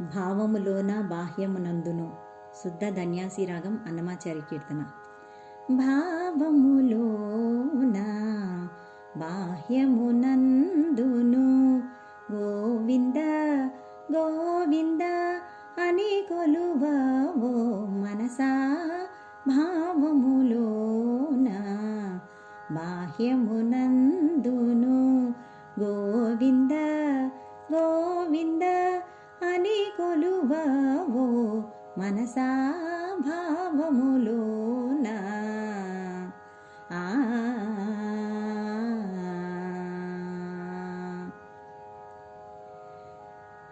భావములోన బాహ్యమునందును. శుద్ధ ధన్యాసి రాగం అన్నమాచారి కీర్తన. భావములోన బాహ్యమునందును. గోవింద గోవింద అని కొలువో మనసా? భావములోన బాహ్యమునందును.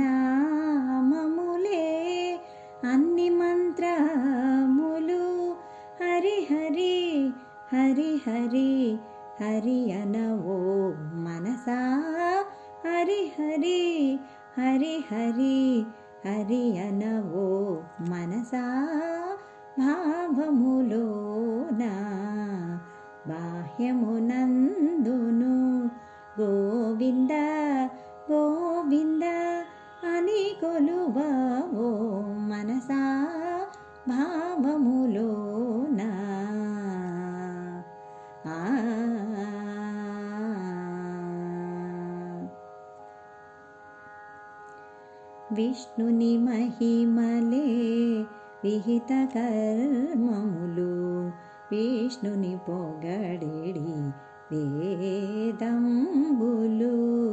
నామములే అన్ని మంత్రములు. హరి హరి హరి హరి హరి అనవో మనసా. హరి హరి హరి హరి హరి అనవో మనసా. భావములోన బాహ్యమునందును గోవిందా కొలువావో మనసా భావములోన? విష్ణుని మహిమలే విహిత కర్మములు విష్ణుని పొగడేడి వేదంబులు.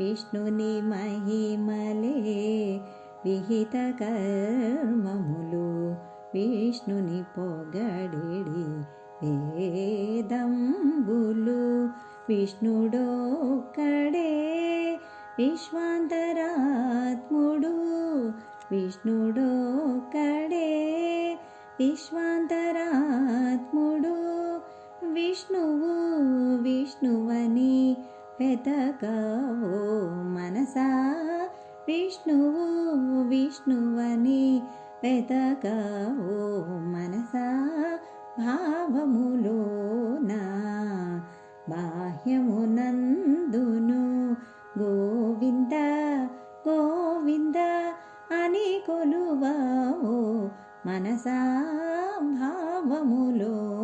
విష్ణుని మహిమలే విహిత కర్మములు. విష్ణుని పొగడేడి వేదంబులు. విష్ణుడోక్కడే విశ్వాంతరాత్ముడు. విష్ణుడోక్కడే విశ్వాంతరాత్ముడు. విష్ణువు విష్ణువని వెతకవో మనసా? విష్ణువు విష్ణువని వెతకవో మనసా? భావములోన బాహ్యమునందును గోవింద గోవింద అని కొలువవో మనసా? భావములో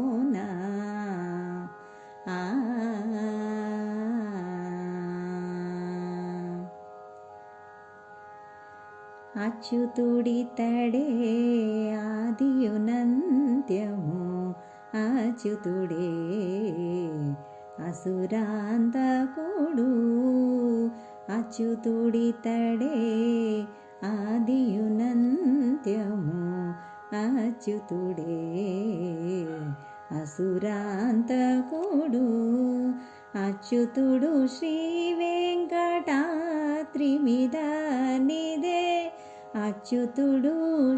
అచ్యుతుడితడే ఆదియునంత్యము అచ్యుతుడే అసురాంతకుడు అచ్యుతుడితడే ఆదియునంత్యము అచ్యుతుడే అసురాంతకుడు అచ్యుతుడు శ్రీ వెంకటాద్రి మీద నిదే అచ్యుతుడు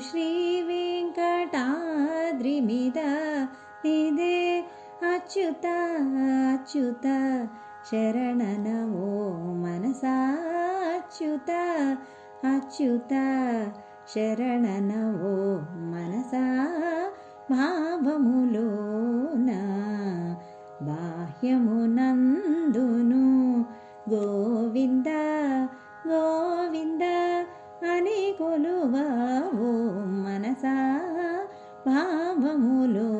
శ్రీ వెంకటాద్రి మీద నిదే అచ్యుత అచ్యుత శరణనవో మనసా అచ్యుత అచ్యుత శరణనవో మనసా భావములోన బాహ్యమునందును గోవింద అని కొలువావు మనసా భావములో